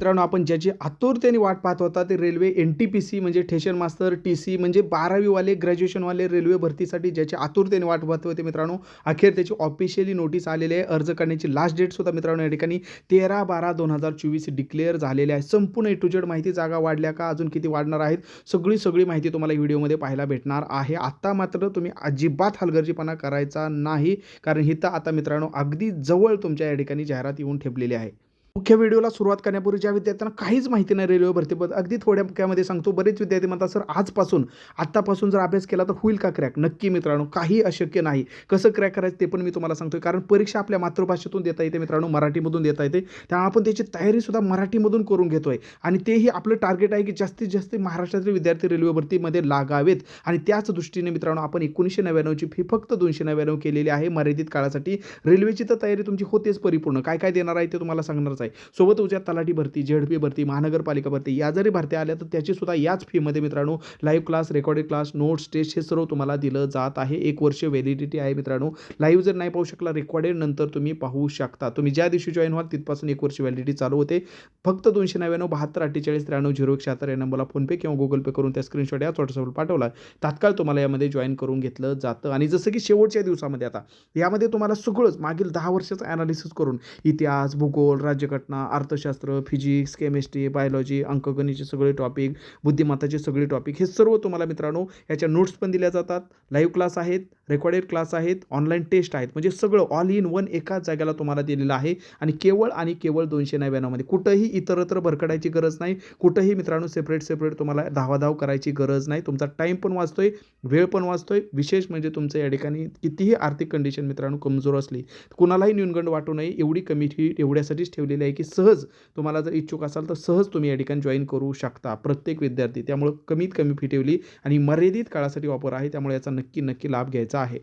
मित्रांनो आपण ज्याची आतुरतेने वाट पाहत होता ते railway N T P C म्हणजे ठेशन मास्तर टी सी म्हणजे बारावीवाले ग्रॅज्युएशनवाले रेल्वे भरतीसाठी ज्याची आतुरतेने वाट पाहत होते मित्रांनो अखेर त्याची ऑफिशियली नोटीस आलेली आहे. अर्ज करण्याची लास्ट डेटसुद्धा मित्रांनो या ठिकाणी तेरा बारा दोन हजार चोवीस डिक्लेअर झालेले आहे. संपूर्ण ए टू जेड माहिती जागा वाढल्या का अजून किती वाढणार आहेत सगळी सगळी माहिती तुम्हाला व्हिडिओमध्ये पाहायला भेटणार आहे. आत्ता मात्र तुम्ही अजिबात हलगर्जीपणा करायचा नाही कारण हिथं आता मित्रांनो अगदी जवळ तुमच्या या ठिकाणी जाहिरात येऊन ठेपलेली आहे. मुख्य व्हिडिओला सुरुवात करण्यापूर्वी ज्या विद्यार्थ्यांना काहीच माहिती नाही रेल्वे भरतीबद्दल अगदी थोड्यामध्ये सांगतो बरेच विद्यार्थी म्हणतात सर आजपासून आत्तापासून जर अभ्यास केला तर होईल का क्रॅक? नक्की मित्रांनो काही अशक्य नाही. कसं क्रॅक करायचं ते पण मी तुम्हाला सांगतो कारण परीक्षा आपल्या मातृभाषेतून देता येते मित्रांनो मराठीमधून देता येते. त्यामुळे आपण त्याची तयारीसुद्धा मराठीमधून करून घेतोय. आणि तेही आपलं टार्गेट आहे की जास्तीत जास्त महाराष्ट्रातील विद्यार्थी रेल्वे भरतीमध्ये लागावेत. आणि त्याच दृष्टीने मित्रांनो आपण एकोणीसशे नव्याण्णवची फी फक्त दोनशे नव्याण्णव केलेली आहे मर्यादित काळासाठी. रेल्वेची तर तयारी तुमची होतेच परिपूर्ण. काय काय देणार आहे ते तुम्हाला सांगणार महत्त्वाचं आहे. सोबत उद्या तलाठी भरती झेडपी भरती महानगरपालिका भरती या जरी भरत्या आल्या तर त्याची सुद्धा याच फीमध्ये मित्रांनो live class recorded class notes test हे सर्व तुम्हाला दिलं जात आहे. एक वर्ष व्हॅलिडिटी आहे मित्रांनो. लाईव्ह जर नाही पाहू शकला रेकॉर्डेड नंतर तुम्ही पाहू शकता. तुम्ही ज्या दिवशी जॉईन व्हाल तिथपासून एक वर्ष व्हॅलिडिटी चालू होते. फक्त दोनशे नव्याण्णव बहात्तर अठ्ठेचाळीस त्र्याण्णव झिरो एक शहात्तर या नंबरला फोनपे किंवा गुगल पे करून त्या स्क्रीनशॉट याच व्हॉट्सअपवर पाठवला. तात्काळ तुम्हाला यामध्ये जॉईन करून घेतलं जातं. आणि जसं की शेवटच्या दिवसामध्ये आता यामध्ये तुम्हाला सगळंच मागील दहा वर्षाचं ॲनालिसिस करून इतिहास भूगोल राज्य घटना अर्थशास्त्र फिजिक्स केमिस्ट्री बायोलॉजी अंकगणीचे सगळे टॉपिक बुद्धिमत्ताचे सगळे टॉपिक हे सर्व तुम्हाला मित्रांनो याच्या नोट्स पण दिल्या जातात. लाईव्ह क्लास आहेत. रेकॉर्डेड क्लास आहेत ऑनलाईन टेस्ट आहेत. म्हणजे सगळं ऑल इन वन एकाच जागेला तुम्हाला दिलेलं आहे. आणि केवळ आणि केवळ दोनशे नव्याण्णवमध्ये. कुठंही इतरत्र भरकडायची गरज नाही. कुठंही मित्रांनो सेपरेट सेपरेट तुम्हाला धावाधाव करायची गरज नाही. तुमचा टाईम पण वाचतोय वेळ पण वाचतोय. विशेष म्हणजे तुमचं या ठिकाणी कितीही आर्थिक कंडिशन मित्रांनो कमजोर असली कुणालाही न्यूनगंड वाटू नये. एवढी कमी फी एवढ्यासाठीच ठेवलेली आहे की सहज तुम्हाला जर इच्छुक असाल तर सहज तुम्ही या ठिकाणी जॉईन करू शकता. प्रत्येक विद्यार्थी त्यामुळं कमीत कमी फी ठेवली. आणि मर्यादित काळासाठी वापर आहे. त्यामुळे याचा नक्की नक्की लाभ घ्यायचा आहे.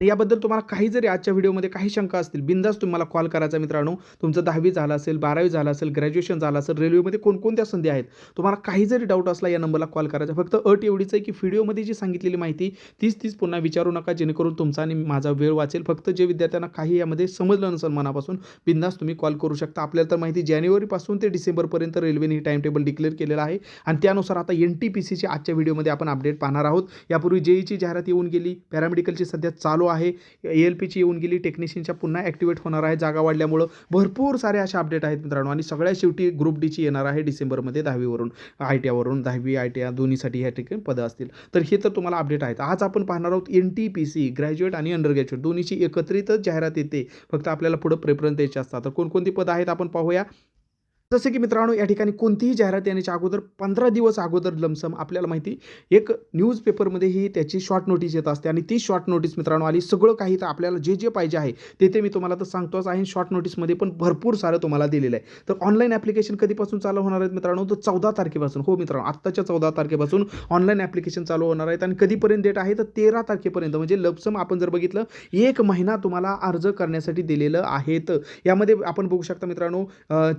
याबद्दल तुम्हाला काही जरी आजच्या व्हिडिओमध्ये काही शंका असतील बिंदास तुम्हाला कॉल करायचा मित्रांनो. तुमचं दहावी झालं असेल बारावी झालं असेल ग्रॅज्युएशन झालं असेल रेल्वेमध्ये कोणकोणत्या संधी आहेत? तुम्हाला काही जरी डाऊट असला या नंबरला कॉल करायचा. फक्त अट एवढीच आहे की व्हिडिओमध्ये जी सांगितलेली माहिती तीच तीच पुन्हा विचारू नका जेणेकरून तुमचा आणि माझा वेळ वाचेल. फक्त जे विद्यार्थ्यांना काही यामध्ये समजलं नसेल मनापासून बिंदास तुम्ही कॉल करू शकता. आपल्याला तर माहिती जानेवारीपासून ते डिसेंबरपर्यंत रेल्वेने ही टाईम टेबल डिक्लेअर केलेलं आहे. आणि त्यानुसार आता एन टी पी सीची आजच्या व्हिडिओमध्ये आपण अपडेट पाहणार आहोत. यापूर्वी जेईची जाहिरात येऊन गेली. पॅरामेडिकलची सध्या चालू आहे. एल पीची येऊन गेली. टेक्निशियनच्या पुन्हा ॲक्टिवेट होणार आहे. जागा वाढल्यामुळं भरपूर सारे अशा अपडेट आहेत मित्रांनो. आणि सगळ्या शेवटी ग्रुप डीची येणार आहे डिसेंबरमध्ये दहावीवरून आय टी आयवरून. दहावी आय टी आय दोन्हीसाठी ह्या ठिकाणी पदं असतील. तर हे तर तुम्हाला अपडेट आहेत. आज आपण पाहणार आहोत N T P C graduate आणि अंडर ग्रॅज्युएट दोन्हीची एकत्रितच जाहिरात येते. फक्त आपल्याला पुढं प्रेफरन्स द्यायचे असतात. तर कोणकोणती पदं आहेत आपण पाहूया. जसे की मित्रांनो या ठिकाणी कोणतीही जाहिरात येण्याच्या अगोदर पंधरा दिवस अगोदर लमसम आपल्याला माहिती एक न्यूजपेपरमध्ये ही त्याची शॉर्ट नोटीस येत असते. आणि ती शॉर्ट नोटीस मित्रांनो आली सगळं काही तर आपल्याला जे जे पाहिजे आहे ते ते मी तुम्हाला तर सांगतोच आहे. शॉर्ट नोटीसमध्ये पण भरपूर सारं तुम्हाला दिलेलं आहे. तर ऑनलाईन ॲप्लिकेशन कधीपासून चालू होणार आहेत मित्रांनो? तर चौदा तारखेपासून. हो मित्रांनो आत्ताच्या चौदा तारखेपासून ऑनलाईन ॲप्लिकेशन चालू होणार आहेत. आणि कधीपर्यंत डेट आहे? तर तेरा तारखेपर्यंत. म्हणजे लमसम आपण जर बघितलं एक महिना तुम्हाला अर्ज करण्यासाठी दिलेलं आहेत. यामध्ये आपण बघू शकता मित्रांनो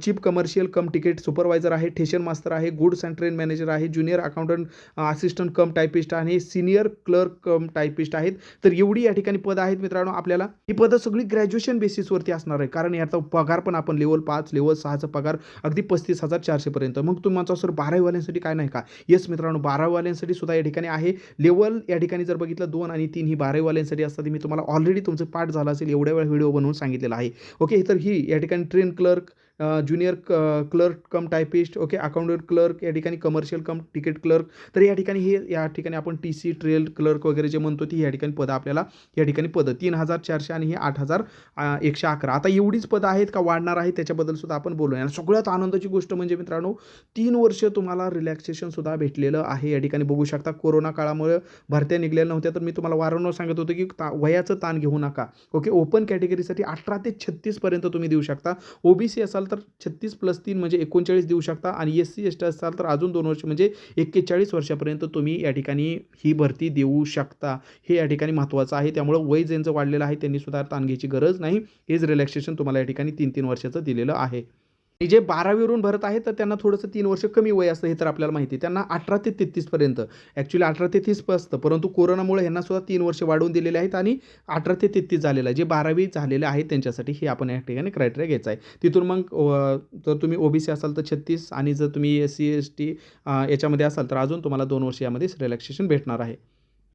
chief commercial cum ticket supervisor आहे ठेशन मास्टर आहे गुड्स अँड ट्रेन मॅनेजर आहे junior accountant assistant cum typist आणि सिनियर क्लर्क कम टायपिस्ट आहेत. तर एवढी या ठिकाणी पदं आहेत मित्रांनो आपल्याला. ही पदं सगळी ग्रॅज्युएशन बेसिसवरती असणार आहे. कारण याचा पगार पण आपण लेवल पाच लेवल सहाचा पगार अगदी पस्तीस हजार चारशेपर्यंत मग तुम्हाला सर बारावीवाल्यांसाठी काय नाही का? येस मित्रांनो बारावीवाल्यांसाठी सुद्धा या ठिकाणी आहे. लेवल या ठिकाणी जर बघितलं दोन आणि तीन ही बारावीवाल्यांसाठी असतात. मी तुम्हाला ऑलरेडी तुमचं पाठ झालं असेल एवढ्या वेळा व्हिडिओ बनवून सांगितलेला आहे. ओके तर ही या ठिकाणी ट्रेन क्लर्क ज्युनियर क clerk cum typist okay accountant clerk या ठिकाणी कमर्शियल कम तिकीट क्लर्क तर या ठिकाणी हे या ठिकाणी आपण टी सी ट्रेल क्लर्क वगैरे जे म्हणतो ती या ठिकाणी पदं आपल्याला या ठिकाणी पदं. तीन हजार चारशे आणि हे आठ हजार एकशे अकरा. आता एवढीच पदं आहेत का वाढणार आहे त्याच्याबद्दल सुद्धा आपण बोलूया. आणि सगळ्यात आनंदाची गोष्ट म्हणजे मित्रांनो तीन वर्ष तुम्हाला रिलॅक्सेशन सुद्धा भेटलेलं आहे. या ठिकाणी बघू शकता कोरोना काळामुळे भरत्या निघलेल्या नव्हत्या. तर मी तुम्हाला वारंवार सांगत होतो की ता वयाचं ताण घेऊ नका. ओके ओपन कॅटेगरीसाठी अठरा ते छत्तीसपर्यंत तुम्ही देऊ शकता. ओबीसी असाल तर छत्तीस प्लस तीन म्हणजे एकोणचाळीस देऊ शकता. आणि एस सी एस टी असाल तर अजून दोन वर्ष म्हणजे एक्केचाळीस वर्षापर्यंत तुम्ही या ठिकाणी ही भरती देऊ शकता. हे या ठिकाणी महत्त्वाचं आहे. त्यामुळं वय ज्यांचं वाढलेलं आहे त्यांनी सुद्धा ताण घ्यायची गरज नाही. हेच रिलॅक्सेशन तुम्हाला या ठिकाणी तीन तीन वर्षाचं दिलेलं आहे. जे बारावीवरून भरत आहेत तर त्यांना थोडंसं तीन वर्ष कमी वय असतं हे तर आपल्याला माहिती आहे. त्यांना अठरा ते तेहतीसपर्यंत ॲक्च्युली अठरा ते तीस असतं. परंतु कोरोनामुळे ह्यांना सुद्धा तीन वर्ष वाढवून दिलेले आहेत आणि अठरा ते तेहतीस झालेलं आहे. जे बारावी झालेले आहेत त्यांच्यासाठी हे आपण या ठिकाणी क्रायटेरिया घ्यायचा आहे. तिथून मग जर तुम्ही ओबीसी असाल तर छत्तीस आणि जर तुम्ही एस सी एस टी याच्यामध्ये असाल तर अजून तुम्हाला दोन वर्ष यामध्ये रिलॅक्सेशन भेटणार आहे.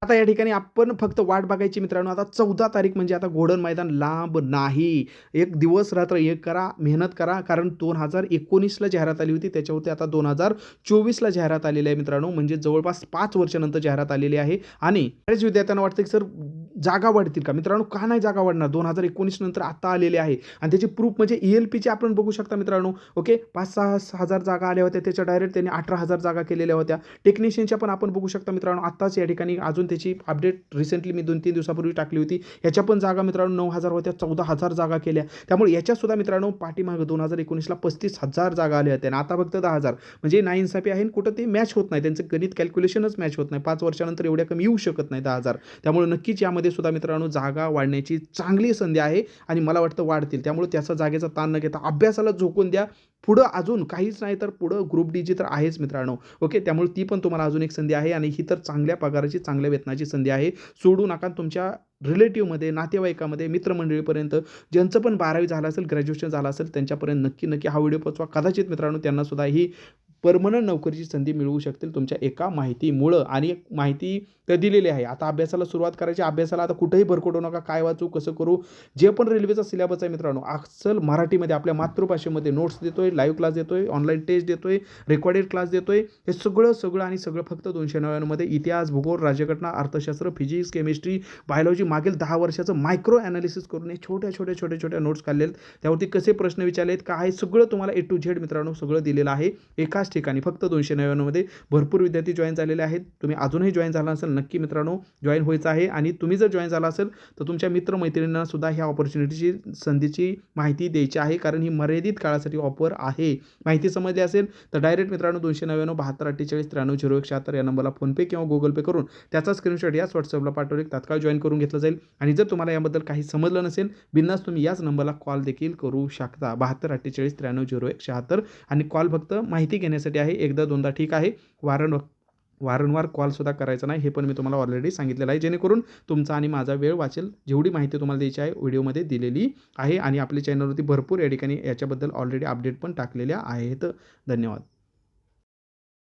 आता या ठिकाणी आपण फक्त वाट बघायची मित्रांनो. आता चौदा तारीख म्हणजे आता घोडण मैदान लांब नाही. एक दिवस रात्र एक करा मेहनत करा कारण दोन हजार एकोणीसला जाहिरात आली होती. त्याच्यावरती आता दोन हजार चोवीसला जाहिरात आलेली आहे मित्रांनो. म्हणजे जवळपास पाच वर्षानंतर जाहिरात आलेली आहे. आणि बरेच विद्यार्थ्यांना वाटतं की सर जागा वाढतील का? मित्रांनो का नाही जागा वाढणार? दोन हजार एकोणीस नंतर आता आलेले आहे. आणि त्याची प्रूफ म्हणजे ई एल पीचे आपण बघू शकता मित्रांनो. ओके? पाच सहा हजार जागा आल्या होत्या. त्याच्या डायरेक्ट त्यांनी अठरा हजार जागा केलेल्या होत्या. टेक्निशियनच्या पण आपण बघू शकता मित्रांनो. आत्ताच या ठिकाणी अजून त्याची अपडेट रिसेंटली मी दोन तीन दिवसापूर्वी टाकली होती. याच्या पण जागा मित्रांनो नऊ हजार होत्या चौदा हजार जागा केल्या. त्यामुळे याच्यासुद्धा मित्रांनो पाठीमागं दोन हजार एकोणीसला पस्तीस हजार जागा आल्या होत्या. आणि आता फक्त दहा हजार. म्हणजे नाइन्साफी आहे आणि कुठं ते मॅच होत नाही. त्यांचं गणित कॅल्क्युलेशनच मॅच होत नाही. पाच वर्षानंतर एवढ्या कमी येऊ शकत नाही दहा हजार. त्यामुळे नक्कीच यामध्ये सुद्धा मित्रांनो जागा वाढण्याची चांगली संधी आहे आणि मला वाटतं वाढतील. त्यामुळे त्याचा जागेचा ताण न घेता अभ्यासाला झोकून द्या. पुढं अजून काहीच नाही तर पुढं ग्रुप डी जी तर आहेच मित्रांनो. ओके त्यामुळे ती पण तुम्हाला अजून एक संधी आहे आणि ही तर चांगल्या पगाराची चांगल्या वेतनाची संधी आहे. सोडू नका तुमच्या रिलेटिव्हमध्ये नातेवाईकामध्ये मित्रमंडळीपर्यंत ज्यांचं पण बारावी झालं असेल ग्रॅज्युएशन झालं असेल त्यांच्यापर्यंत नक्की नक्की हा व्हिडिओ पोचवा कदाचित मित्रांनो त्यांनासुद्धा ही परमनंट नोकरीची संधी मिळवू शकतील तुमच्या एका माहितीमुळं. आणि माहिती तर दिलेली आहे. आता अभ्यासाला सुरुवात करायची अभ्यासाला आता कुठेही भरकटू नका काय वाचू कसं करू जे पण रेल्वेचा सिलेबस आहे मित्रांनो अक्सल मराठीमध्ये आपल्या मातृभाषेमध्ये नोट्स देतोय लाईव्ह क्लास देतोय ऑनलाईन टेस्ट देतोय रेकॉर्डेड क्लास देतोय हे सगळं सगळं आणि सगळं फक्त दोनशे नव्याण्णवमध्ये इतिहास भूगोल राज्यघटना अर्थशास्त्र फिजिक्स केमिस्ट्री बायोलॉजी मागील दहा वर्षाचं मायक्रो ॲनालिसिस करून हे छोट्या छोट्या छोट्या छोट्या नोट्स काढलेत. त्यावरती कसे प्रश्न विचारलेत काय सगळं तुम्हाला ए टू झेड मित्रांनो सगळं दिलेलं आहे. एकाच ठिकाणी फक्त दोनशे नव्याण्णवमध्ये भरपूर विद्यार्थी जॉईन झालेले आहेत. तुम्ही अजूनही जॉईन झाला असेल नक्की मित्रांनो जॉईन व्हायचं आहे. आणि तुम्ही जर जॉईन झाला असेल तर तुमच्या मित्रमैत्रिणींना सुद्धा ह्या ऑपॉर्च्युनिटीची संधीची माहिती द्यायची आहे. कारण ही मर्यादित काळासाठी ऑफर आहे. माहिती समजली असेल तर डायरेक्ट मित्रांनो दोनशे नव्याण्णव बहात्तर अठ्ठेचाळीस त्र्याण्णव झिरो एक शहात्तर या नंबरला फोनपे किंवा गुगल पे करून त्याचा स्क्रीनशॉट याच व्हॉट्सअपला पाठवले तात्काळ जॉईन करून घेतलं जाईल. आणि जर तुम्हाला याबद्दल काही समजलं नसेल बिन्नास तुम्ही याच नंबरला कॉल देखील करू शकता. बहात्तर अठ्ठेचाळीस त्र्याण्णव झिरो एक शहात्तर. आणि कॉल फक्त माहिती घेण्यासाठी आहे. एकदा दोनदा ठीक आहे. वारंवार वारंवार कॉलसुद्धा करायचा नाही. हे पण मी तुम्हाला ऑलरेडी सांगितलेलं आहे. जेणेकरून तुमचा आणि माझा वेळ वाचेल. जेवढी माहिती तुम्हाला द्यायची आहे व्हिडिओमध्ये दिलेली आहे. आणि आपल्या चॅनलवरती भरपूर या ठिकाणी याच्याबद्दल ऑलरेडी अपडेट पण टाकलेल्या आहेत. धन्यवाद.